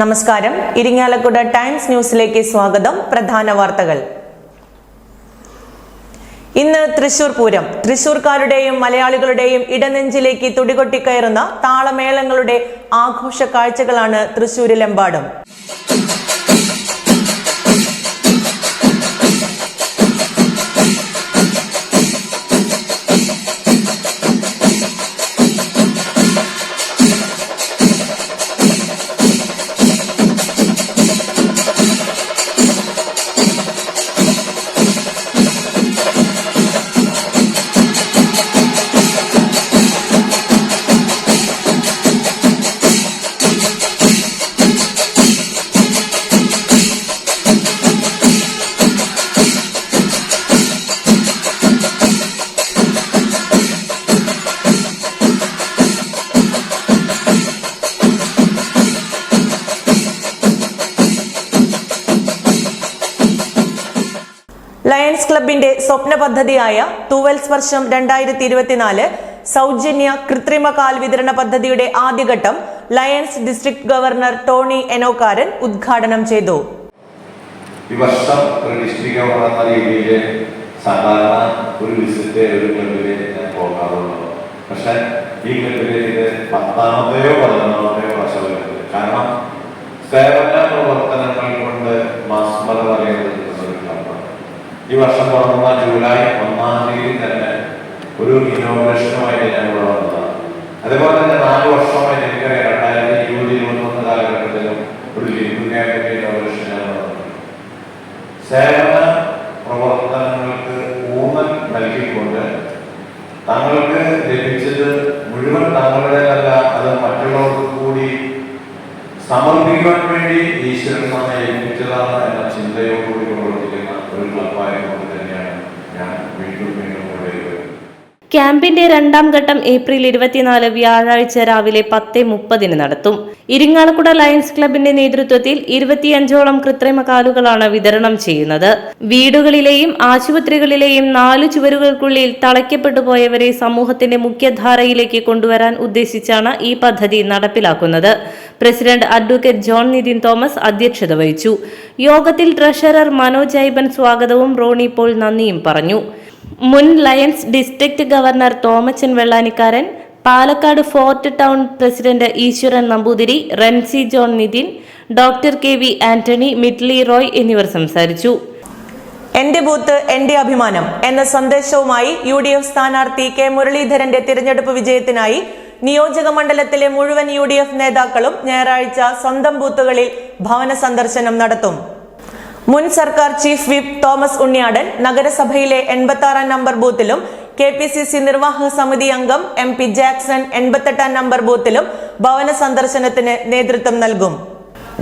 നമസ്കാരം. ഇരിങ്ങാലക്കുട ടൈംസ് ന്യൂസിലേക്ക് സ്വാഗതം. പ്രധാന വാർത്തകൾ. ഇന്ന് തൃശൂർ പൂരം. തൃശൂർക്കാരുടെയും മലയാളികളുടെയും ഇടനെഞ്ചിലേക്ക് തുടികൊട്ടിക്കയറുന്ന താളമേളങ്ങളുടെ ആഘോഷ കാഴ്ചകളാണ് തൃശൂരിലെമ്പാടും. ലയൺസ് ക്ലബിന്റെ സ്വപ്ന പദ്ധതിയായ തൂവൽ സ്പർശം രണ്ടായിരത്തി ഇരുപത്തിനാല് സൗജന്യ കൃത്രിമ കാൽ വിതരണ പദ്ധതിയുടെ ആദ്യഘട്ടം lions district governor Tony Enokkaran ഉദ്ഘാടനം ചെയ്തു. ഈ വർഷം ഗവർണർ ഒരു ഒരു ക്ലബിൽ ഞാൻ പോകാറുള്ളൂ പക്ഷെ ഈ ക്ലബിൽ ഇത് പത്താമത്തെയോ പതിനൊന്നാമത്തെയോ ഈ വർഷം തുടങ്ങുന്ന ജൂലൈ ഒന്നാം തീയതി തന്നെ ഒരു ഇനോഗ്രേഷനുമായിട്ട് ഞാൻ ഇവിടെ വന്നതാണ്. അതേപോലെ തന്നെ നാല് വർഷമായിട്ട് എനിക്ക് രണ്ടായിരത്തി ഇരുപത് ഇരുപത്തൊന്ന് കാലഘട്ടത്തിലും ഒരു ലിങ്ക് ക്യാമ്പിന്റെ ഇനോഗ്രേഷൻ ഞാൻ വന്നിട്ടുണ്ട് സേവന പ്രവർത്തനങ്ങൾക്ക് ഊന്നൽ നൽകിക്കൊണ്ട് താങ്കൾക്ക് ലഭിച്ചത് മുഴുവൻ താങ്കളുടേതല്ല അത് മറ്റുള്ളവർക്ക് കൂടി സമർപ്പിക്കാൻ വേണ്ടി ഈശ്വരൻ നമ്മെ ഏൽപ്പിച്ചതാണ് എന്ന ചിന്തയോടുകൂടി പ്രവർത്തിക്കുന്ന ഒരു ക്ലബായതുകൊണ്ട് തന്നെയാണ് ഞാൻ വീണ്ടും വീണ്ടും ഇവിടെ വരുന്നത് ക്യാമ്പിന്റെ രണ്ടാം ഘട്ടം ഏപ്രിൽ ഇരുപത്തിനാല് വ്യാഴാഴ്ച രാവിലെ പത്ത് മുപ്പതിന് നടത്തും. ഇരിങ്ങാലക്കുട ലയൺസ് ക്ലബിന്റെ നേതൃത്വത്തിൽ ഇരുപത്തിയഞ്ചോളം കൃത്രിമ കാലുകളാണ് വിതരണം ചെയ്യുന്നത്. വീടുകളിലെയും ആശുപത്രികളിലെയും നാല് ചുവരുകൾക്കുള്ളിൽ തളയ്ക്കപ്പെട്ടു പോയവരെ സമൂഹത്തിന്റെ മുഖ്യധാരയിലേക്ക് കൊണ്ടുവരാൻ ഉദ്ദേശിച്ചാണ് ഈ പദ്ധതി നടപ്പിലാക്കുന്നത്. പ്രസിഡന്റ് അഡ്വക്കേറ്റ് ജോൺ നിതിൻ തോമസ് അധ്യക്ഷത വഹിച്ചു. യോഗത്തിൽ ട്രഷറർ മനോജ് ഐബൻ സ്വാഗതവും റോണി പോൾ നന്ദിയും പറഞ്ഞു. മുൻ lions district governor Thomachan Vellanikkaran Palakkad fort town president Eswaran Namboothiri Rency John Nithin doctor K V Antony Midly Roy എന്നിവർ സംസാരിച്ചു. എന്റെ ബൂത്ത് എന്റെ അഭിമാനം എന്ന സന്ദേശവുമായി യു ഡി എഫ് സ്ഥാനാർത്ഥി കെ മുരളീധരന്റെ തിരഞ്ഞെടുപ്പ് വിജയത്തിനായി നിയോജക മണ്ഡലത്തിലെ മുഴുവൻ യു ഡി എഫ് നേതാക്കളും ഞായറാഴ്ച സ്വന്തം ബൂത്തുകളിൽ ഭവന സന്ദർശനം നടത്തും. മുൻ സർക്കാർ ചീഫ് വിപ്പ് തോമസ് ഉണ്ണിയാടൻ നഗരസഭയിലെ എൺപത്തി ആറാം നമ്പർ ബൂത്തിലും കെ പി സി സി നിർവാഹക സമിതി അംഗം എം പി ജാക്സൺ എൺപത്തെട്ടാം നമ്പർ ബൂത്തിലും ഭവന സന്ദർശനത്തിന് നേതൃത്വം നൽകും.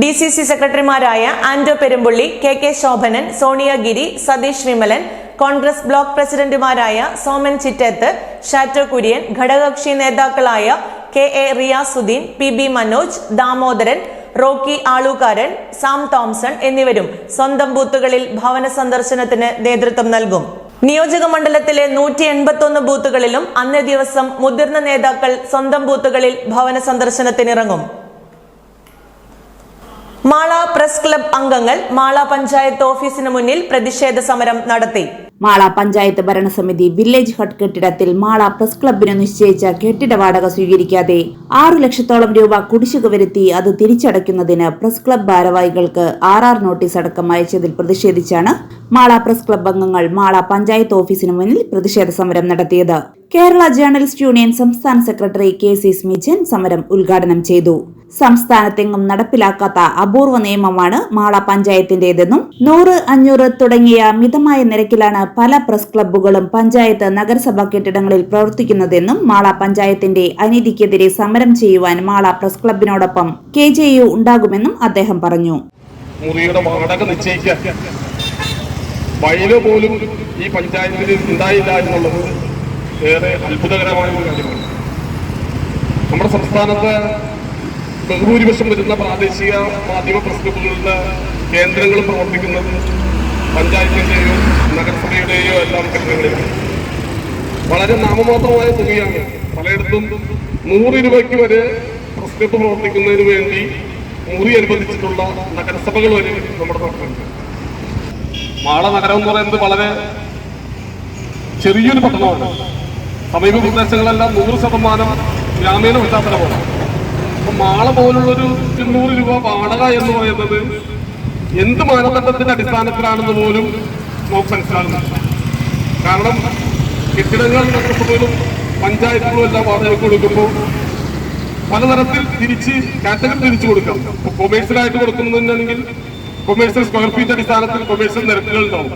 ഡി സി സി സെക്രട്ടറിമാരായ Anto Perumpully K K Shobhanan Soniyagiri Satheesh Vimalan Congress block പ്രസിഡന്റുമാരായ സോമൻ ചിറ്റേത്ത് ഷാറ്റോ കുര്യൻ ഘടകകക്ഷി നേതാക്കളായ K A Riyasuddin P B Manoj Damodaran Rocky Aalookkaran Sam Thomson എന്നിവരും സ്വന്തം ബൂത്തുകളിൽ ഭവന സന്ദർശനത്തിന് നേതൃത്വം നൽകും. നിയോജക മണ്ഡലത്തിലെ നൂറ്റി എൺപത്തി ബൂത്തുകളിലും അന്നേ ദിവസം മുതിർന്ന നേതാക്കൾ സ്വന്തം ബൂത്തുകളിൽ ഭവന സന്ദർശനത്തിനിറങ്ങും. മാള പ്രസ് ക്ലബ് അംഗങ്ങൾ മാള പഞ്ചായത്ത് ഓഫീസിന് മുന്നിൽ പ്രതിഷേധ സമരം നടത്തി. മാള പഞ്ചായത്ത് ഭരണസമിതി വില്ലേജ് ഹട്ട് കെട്ടിടത്തിൽ മാള പ്രസ് ക്ലബിന് നിശ്ചയിച്ച കെട്ടിട വാടക സ്വീകരിക്കാതെ ആറു ലക്ഷത്തോളം രൂപ കുടിശ്ശിക വരുത്തി അത് തിരിച്ചടയ്ക്കുന്നതിന് പ്രസ് ക്ലബ് ഭാരവാഹികൾക്ക് ആർ ആർ നോട്ടീസ് അടക്കം അയച്ചതിൽ പ്രതിഷേധിച്ചാണ് മാള പ്രസ് ക്ലബ് അംഗങ്ങൾ മാള പഞ്ചായത്ത് ഓഫീസിന് മുന്നിൽ പ്രതിഷേധ സമരം നടത്തിയത് കേരള ജേർണലിസ്റ്റ് യൂണിയൻ സംസ്ഥാന സെക്രട്ടറി കെ സി സ്മിജൻ സമരം ഉദ്ഘാടനം ചെയ്തു. സംസ്ഥാനത്തെങ്ങും നടപ്പിലാക്കാത്ത അപൂർവ നിയമമാണ് മാള പഞ്ചായത്തിന്റേതെന്നും നൂറ് അഞ്ഞൂറ് തുടങ്ങിയ മിതമായ നിരക്കിലാണ് പല പ്രസ് ക്ലബ്ബുകളും പഞ്ചായത്ത് നഗരസഭാ കെട്ടിടങ്ങളിൽ പ്രവർത്തിക്കുന്നതെന്നും മാള പഞ്ചായത്തിന്റെ അനീതിക്കെതിരെ സമരം ചെയ്യുവാൻ മാള പ്രസ് ക്ലബിനോടൊപ്പം കെ ജെ യു ഉണ്ടാകുമെന്നും അദ്ദേഹം പറഞ്ഞു. പോലും ഈ പഞ്ചായത്തിൽ ഉണ്ടായില്ല എന്നുള്ളത് ഏറെ അത്ഭുതകരമായ ഒരു കാര്യമാണ്. നമ്മുടെ സംസ്ഥാനത്ത് ബഹുഭൂരിപക്ഷം വരുന്ന പ്രാദേശിക മാധ്യമ പ്രസ്തുതങ്ങളുടെ കേന്ദ്രങ്ങൾ പ്രവർത്തിക്കുന്നത് പഞ്ചായത്തിന്റെയോ നഗരസഭയുടെയോ എല്ലാം കേന്ദ്രങ്ങളിലാണ് വളരെ നാമമാത്രമായ തുകയാണ്. പലയിടത്തും നൂറ് രൂപയ്ക്ക് വരെ പ്രസ് പ്രവർത്തിക്കുന്നതിന് വേണ്ടി മുറി അനുവദിച്ചിട്ടുള്ള നഗരസഭകൾ വരെ നമ്മുടെ നാട്ടിലുണ്ട് മാള നഗരം എന്ന് പറയുന്നത് വളരെ ചെറിയൊരു പട്ടണമാണ്. സമീപ പ്രദേശങ്ങളെല്ലാം നൂറ് ശതമാനം ഗ്രാമീണ പശ്ചാത്തലമാണ് അപ്പൊ മാള പോലുള്ളൊരു ഇരുന്നൂറ് രൂപ വാടക എന്ന് പറയുന്നത് എന്ത് മാനദണ്ഡത്തിന്റെ അടിസ്ഥാനത്തിലാണെന്ന് പോലും നമുക്ക് മനസ്സിലാകുന്നില്ല. കാരണം കെട്ടിടങ്ങൾ നഗരസഭകളും പഞ്ചായത്തുകളും എല്ലാം വാടകയ്ക്ക് കൊടുക്കുമ്പോൾ പലതരത്തിൽ തിരിച്ച് കാറ്റഗറി തിരിച്ചു കൊടുക്കാം. കൊമേഴ്സ്യലായിട്ട് കൊടുക്കുന്നതിനാണെങ്കിൽ കൊമേഴ്സ്യൽ സ്ക്വയർ ഫീറ്റ് അടിസ്ഥാനത്തിൽ കൊമേഴ്സ്യൽ നിരക്കുകൾ ഉണ്ടാവും.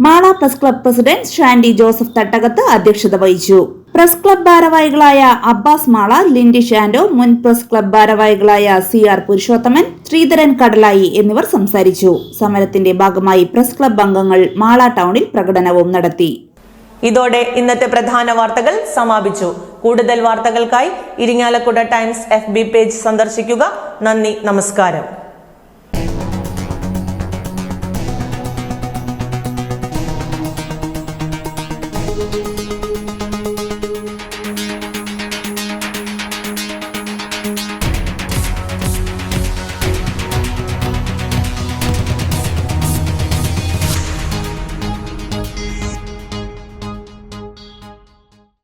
Mala press club president Shandy Joseph Thattakath അധ്യക്ഷത വഹിച്ചു. പ്രസ് ക്ലബ് ഭാരവാഹികളായ അബ്ബാസ് മാള ലിൻഡി ഷാൻഡോ മുൻ പ്രസ് ക്ലബ് ഭാരവാഹികളായ സി ആർ പുരുഷോത്തമൻ ശ്രീധരൻ കടലായി എന്നിവർ സംസാരിച്ചു. സമരത്തിന്റെ ഭാഗമായി പ്രസ് ക്ലബ് അംഗങ്ങൾ മാള ടൗണിൽ പ്രകടനവും നടത്തി. ഇതോടെ ഇന്നത്തെ പ്രധാന വാർത്തകൾ സമാപിച്ചു. കൂടുതൽ വാർത്തകൾക്കായി ഇരിങ്ങാലക്കുട ടൈംസ് എഫ് പേജ് സന്ദർശിക്കുക. നന്ദി നമസ്കാരം.